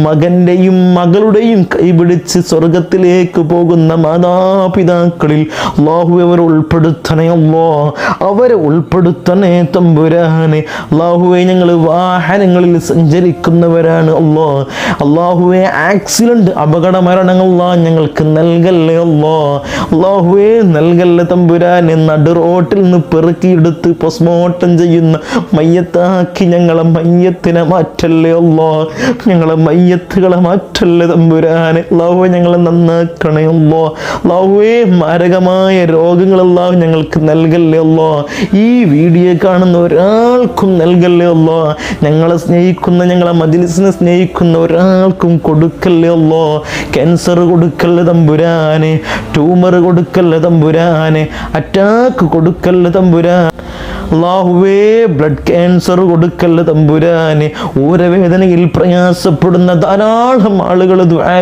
മകന്റെയും മകളുടെയും കൈപിടിച്ച് സ്വർഗത്തിലേക്ക് പോകുന്ന മാതാപിതാക്കളിൽ അള്ളാഹു അവർ ഉൾപ്പെടുത്തണേ അല്ലോ. അവരെ ഉൾപ്പെടുത്തണേ തമ്പുരാനെ. അള്ളാഹുവെ ഞങ്ങൾ വാഹനങ്ങളിൽ സഞ്ചരിക്കുന്നവരാണ് അല്ലോ. അള്ളാഹുവെ ആക്സിഡന്റ് അപകട മരണങ്ങളാ ഞങ്ങൾക്ക് നൽകല്ലേ അല്ലോ. അള്ളാഹുവെ നൽകല്ലേ തമ്പുരാനെ. നടു റോട്ടിൽ നിന്ന് പെറുക്കിയെടുത്ത് പോസ്റ്റ്മോർട്ടം ചെയ്യുന്ന മയ്യത്താക്കി ഞങ്ങളെ മയ്യത്തിനെ മാറ്റല്ലേ അല്ലോ. ഞങ്ങളെ മയ്യത്തുകളെ മാറ്റല്ലേ തമ്പുരാനെ? അള്ളാഹുവെ ഞങ്ങളെ നന്നാക്കണേ അല്ലോ അള്ളാഹുവേ മാരകമായ രോഗങ്ങളെല്ലാം ഞങ്ങൾക്ക് നൽകല്ലേ അല്ലോ ഈ വീഡിയോ കാണുന്ന ഒരാൾക്കും നൽകല്ലേ അല്ലോ ഞങ്ങളെ സ്നേഹിക്കുന്ന ഞങ്ങളെ മജിലിസിനെ സ്നേഹിക്കുന്ന ഒരാൾക്കും കൊടുക്കല്ലേ അല്ലോ ക്യാൻസർ കൊടുക്കല്ലേ തമ്പുരാനെ? ട്യൂമർ കൊടുക്കല്ലേ തമ്പുരാനെ? അറ്റാക്ക് കൊടുക്കല്ലേ തമ്പുരാൻ അള്ളാഹുവേ ബ്ലഡ് ക്യാൻസർ കൊടുക്കല്ല തമ്പുരാനെ ഊരവേദനയിൽ പ്രയാസപ്പെടുന്ന ധാരാളം ആളുകൾ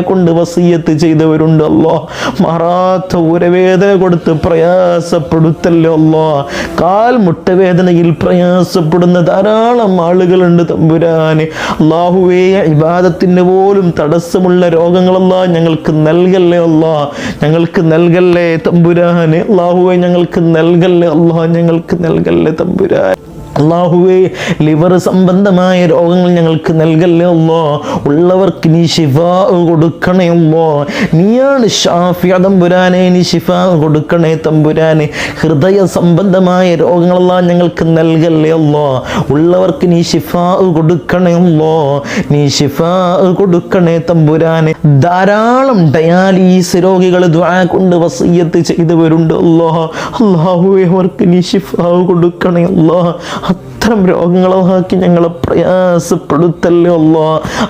കൊണ്ട് വസീയത്ത് ചെയ്തവരുണ്ട് അല്ലോ മാറാത്ത ഊരവേദന കൊടുത്ത് പ്രയാസപ്പെടുത്തല്ലോ അല്ലോ കാൽ മുട്ടവേദനയിൽ പ്രയാസപ്പെടുന്ന ധാരാളം ആളുകളുണ്ട് തമ്പുരാനെ. അള്ളാഹുവേ ഇബാദത്തിന് പോലും തടസ്സമുള്ള രോഗങ്ങളെല്ലാം ഞങ്ങൾക്ക് നൽകല്ലേ അല്ലോ ഞങ്ങൾക്ക് നൽകല്ലേ തമ്പുരാനെ. അള്ളാഹുവെ ഞങ്ങൾക്ക് നൽകല്ലേ അല്ലോ ഞങ്ങൾക്ക് നൽകല്ലേ തമ്പുരാൻ. അള്ളാഹുവേ ലിവർ സംബന്ധമായ രോഗങ്ങൾ ഞങ്ങൾക്ക് നൽകല്ലേ ഉള്ളവർക്ക് നീ ശിഫ കൊടുക്കണേ നീയാണ് ഷാഫി തമ്പുരാനെ നീ ശിഫ കൊടുക്കണേ തമ്പുരാനെ. ഹൃദയ സംബന്ധമായ രോഗങ്ങളെല്ലാം ഞങ്ങൾക്ക് നൽകല്ലേ ഉള്ളവർക്ക് നീ ശിഫ കൊടുക്കണേ നീ ശിഫ കൊടുക്കണേ തമ്പുരാനെ. ധാരാളം ഡയാലിസ് രോഗികൾ കൊണ്ട് വസീയത്ത് ചെയ്തവരുണ്ട് അല്ലോ അള്ളാഹുവേ അവർക്ക് നീ ശിഫ കൊടുക്കണേ അല്ലോ അത്തരം രോഗങ്ങളാക്കി ഞങ്ങളെ പ്രയാസപ്പെടുത്തല്ലേ അല്ലോ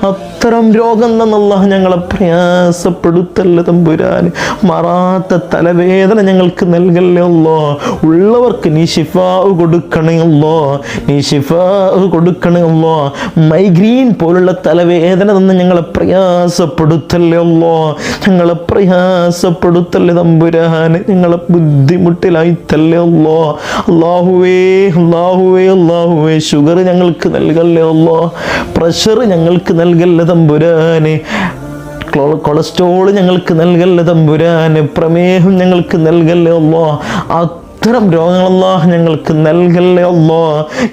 അത്തരം രോഗം തന്നല്ല ഞങ്ങളെ പ്രയാസപ്പെടുത്തല്ലേ തമ്പുരാൻ മറാത്ത തലവേദന ഞങ്ങൾക്ക് നൽകല്ലേ അല്ലോ ഉള്ളവർക്ക് നീ ഷിഫാവ് കൊടുക്കണേ നീ ഷിഫാവ് കൊടുക്കണേ മൈഗ്രീൻ പോലുള്ള തലവേദന തന്ന് ഞങ്ങളെ പ്രയാസപ്പെടുത്തല്ലേ അല്ലോ ഞങ്ങളെ പ്രയാസപ്പെടുത്തല്ലേ തമ്പുരാൻ ഞങ്ങളെ ബുദ്ധിമുട്ടിലായി തല്ലേ അല്ലോ അള്ളാഹുവേ അള്ളാഹുവേ. അള്ളാഹുവേ ഷുഗർ ഞങ്ങൾക്ക് നൽകല്ലേ അല്ലോ പ്രഷർ ഞങ്ങൾക്ക് നൽകല്ലേ തമ്പുരാനെ? കൊളസ്ട്രോൾ ഞങ്ങൾക്ക് നൽകല്ലേ തമ്പുരാന്? പ്രമേഹം ഞങ്ങൾക്ക് നൽകല്ലേ അല്ലോ അത്തരം രോഗങ്ങളല്ലാഹ് ഞങ്ങൾക്ക് നൽകല്ലേ അല്ലോ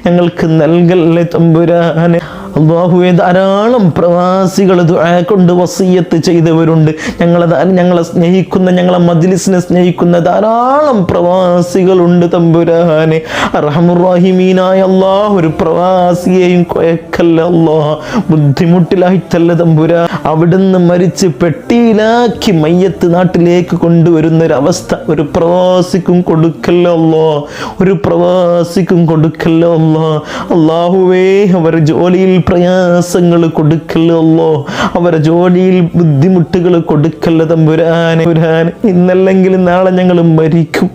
ഞങ്ങൾക്ക് നൽകല്ലേ തമ്പുരാന്? അള്ളാഹുവെ ധാരാളം പ്രവാസികൾ കൊണ്ട് വസീയത്ത് ചെയ്തവരുണ്ട്. ഞങ്ങളെ ഞങ്ങളെ സ്നേഹിക്കുന്ന ഞങ്ങളെ മജ്ലിസിനെ സ്നേഹിക്കുന്ന ധാരാളം പ്രവാസികളുണ്ട് തമ്പുരാനെ. അർഹമുറാഹിമീനായ അള്ളാഹ് ഒരു പ്രവാസിയെയും കൊയക്കല്ല അള്ളാഹ്. ബുദ്ധിമുട്ടിലായിട്ടല്ല തമ്പുരാ. അവിടുന്ന് മരിച്ച് പെട്ടിയിലാക്കി മയ്യത്ത് നാട്ടിലേക്ക് കൊണ്ടുവരുന്ന ഒരു അവസ്ഥ ഒരു പ്രവാസിക്കും കൊടുക്കല്ലോ അല്ലോ ഒരു പ്രവാസിക്കും കൊടുക്കല്ലോ അല്ലോ അള്ളാഹുവേ അവർ ജോലിയിൽ പ്രയാസങ്ങൾ കൊടുക്കല്ലോ അവരെ ജോലിയിൽ ബുദ്ധിമുട്ടുകൾ കൊടുക്കല്ല തമ്പുരാനെ പുരാൻ ഇന്നല്ലെങ്കിൽ നാളെ ഞങ്ങൾ മരിക്കും.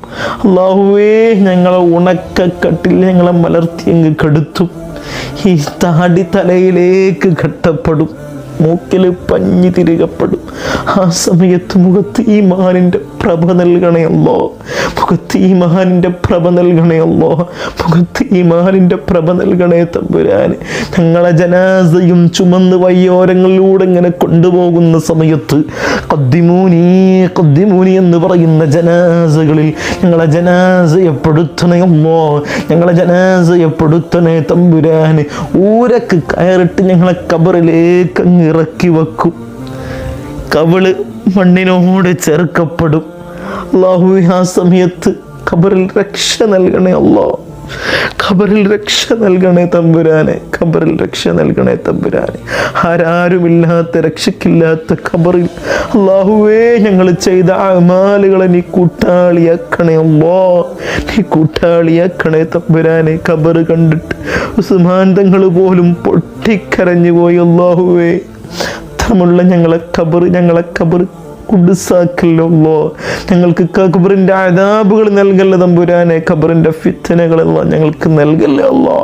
അള്ളാഹുവേ ഞങ്ങളെ ഉണക്കക്കട്ടിൽ ഞങ്ങളെ മലർത്തി അങ്ങ് കെടുത്തു. ഈ താടി തലയിലേക്ക് ഘട്ടപ്പെടും മൂക്കിൽ പഞ്ഞി തിരികപ്പെടും. ആ സമയത്ത് മുഖത്ത് ഈ മഹാനിന്റെ പ്രഭ നൽകണയല്ലോ. മുഖത്ത് ഈ മഹാനിന്റെ പ്രഭ നൽകണയല്ലോ. മുഖത്ത് ഈ മഹാനിന്റെ പ്രഭ നൽകണേ തമ്പുരാന്. ഞങ്ങളെ ജനാസയും ചുമന്ന് വയ്യോരങ്ങളിലൂടെ ഇങ്ങനെ കൊണ്ടുപോകുന്ന സമയത്ത് കദ്ദിമൂനി കദ്ദിമൂനി എന്ന് പറയുന്ന ജനാസകളിൽ ഞങ്ങളെ ജനാസയപ്പെടുത്തണയല്ലോ. ഞങ്ങളെ ജനാസയപ്പെടുത്തണേ തമ്പുരാന്. ഊരക്ക് കയറിട്ട് ഞങ്ങളെ കബറിലേക്ക് അങ്ങ് ഇറക്കി വെക്കും. കവൾ മണ്ണിനോട് ചേർക്കപ്പെടും അള്ളാഹു ആ സമയത്ത് ഖബറിൽ രക്ഷ നൽകണേ അല്ലോ ഖബറിൽ രക്ഷ നൽകണേ തമ്പുരാനെ. ഖബറിൽ രക്ഷ നൽകണേ തമ്പുരാനെ. ആരാരുമില്ലാത്ത രക്ഷയ്ക്കില്ലാത്ത ഖബറിൽ അള്ളാഹുവേ ഞങ്ങൾ ചെയ്ത അമാലുകളെ നീ കൂട്ടാളിയാക്കണേ അല്ലോ നീ കൂട്ടാളിയാക്കണേ തമ്പുരാനെ. ഖബർ കണ്ടിട്ട് ഉസ്മാന്തങ്ങൾ പോലും പൊട്ടിക്കരഞ്ഞു പോയി അള്ളാഹുവേ. തമുള്ള ഞങ്ങളെ കബർ ഞങ്ങളെ കബർ കുടുസാക്കല്ലോ. ഞങ്ങൾക്ക് കബറിന്റെ അതാബുകൾ നൽകല്ല തമ്പുരാനെ? കബറിന്റെ ഫിത്തനകളെല്ലാം ഞങ്ങൾക്ക് നൽകല്ലേ അല്ലോ?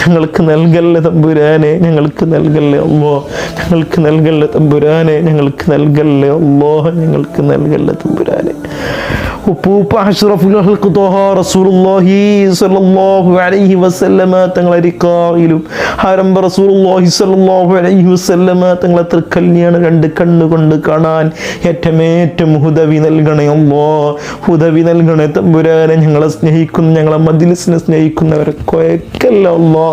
ഞങ്ങൾക്ക് നൽകല്ലേ തമ്പുരാനെ? ഞങ്ങൾക്ക് നൽകല്ലേ അല്ലോ? ഞങ്ങൾക്ക് നൽകല്ലേ തമ്പുരാനെ? ഞങ്ങൾക്ക് നൽകല്ലേ അല്ലോ ഞങ്ങൾക്ക് നൽകല്ലേ തമ്പുരാനെ? ഉപ്പൂപ്പ അഷ്റഫുൽ റസൂലുള്ളാഹി സ്വല്ലല്ലാഹു അലൈഹി വസല്ലമ തങ്ങളെ റിക്കായിലും ആരംഭ റസൂലുള്ളാഹി സ്വല്ലല്ലാഹു അലൈഹി വസല്ലമ തങ്ങളെ തൃക്കല്യാണ് രണ്ട് കണ്ണുകൊണ്ട് കാണാൻ ഏറ്റമേറ്റം ഹുദവി നൽകണേ അല്ലോ. ഹുദവി നൽകണേ തമ്പുരാനെ ഞങ്ങളെ സ്നേഹിക്കുന്ന ഞങ്ങളെ മജ്ലിസിനെ സ്നേഹിക്കുന്നവരൊക്കെ അല്ലോ.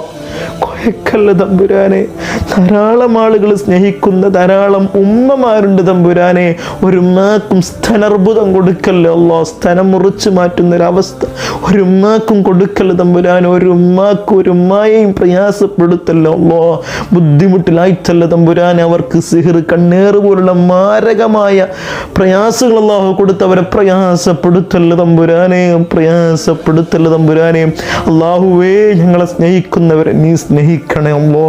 കൊയക്കല്ല തമ്പുരാനെ. ധാരാളം ആളുകൾ സ്നേഹിക്കുന്ന ധാരാളം ഉമ്മമാരുണ്ട് തമ്പുരാനെ. ഒരു ഉമ്മാക്കും സ്ഥനർബുദം കൊടുക്കല്ലേ. അല്ലോ സ്ഥനം മുറിച്ച് മാറ്റുന്ന ഒരവസ്ഥ ഒരു ഉമ്മാക്കും കൊടുക്കല്ല തമ്പുരാൻ ഒരു ഉമ്മാക്കും ഒരു ഉമ്മായെയും പ്രയാസപ്പെടുത്തല്ലോ. അല്ലോ ബുദ്ധിമുട്ടിലായിട്ടല്ല തമ്പുരാൻ അവർക്ക് സിഹിർ കണ്ണേറ് പോലുള്ള മാരകമായ പ്രയാസങ്ങൾ അള്ളാഹു കൊടുത്തവരെ പ്രയാസപ്പെടുത്തല്ല തമ്പുരാനെ. പ്രയാസപ്പെടുത്തല്ല തമ്പുരാനെ. അള്ളാഹുവേ ഞങ്ങളെ സ്നേഹിക്കുന്നവരെ നീ സ്നേഹിക്കണേ അല്ലോ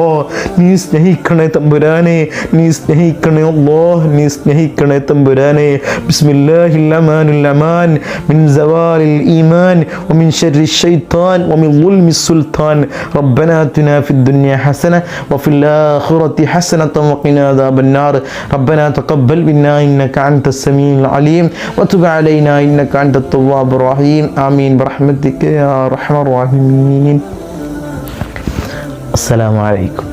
നീ സ്നേഹിക്കണേ തമ്പുരാനെ നീ സ്നേഹിക്കണേ അല്ലോ നീ സ്നേഹിക്കണേ തമ്പുരാനെ ബിസ്മില്ലാഹിൽ അമാനുൽ അമാൻ മിൻ സവാലിൽ ഈമാൻ ومن شر الشيطان ومن ظلم السلطان ربنا آتنا في الدنيا حسنة وفي الآخرة حسنة وقنا عذاب النار ربنا تقبل منا إنك أنت السميع العليم وتب علينا إنك أنت التواب الرحيم آمين برحمتك يا أرحم الراحمين السلام عليكم.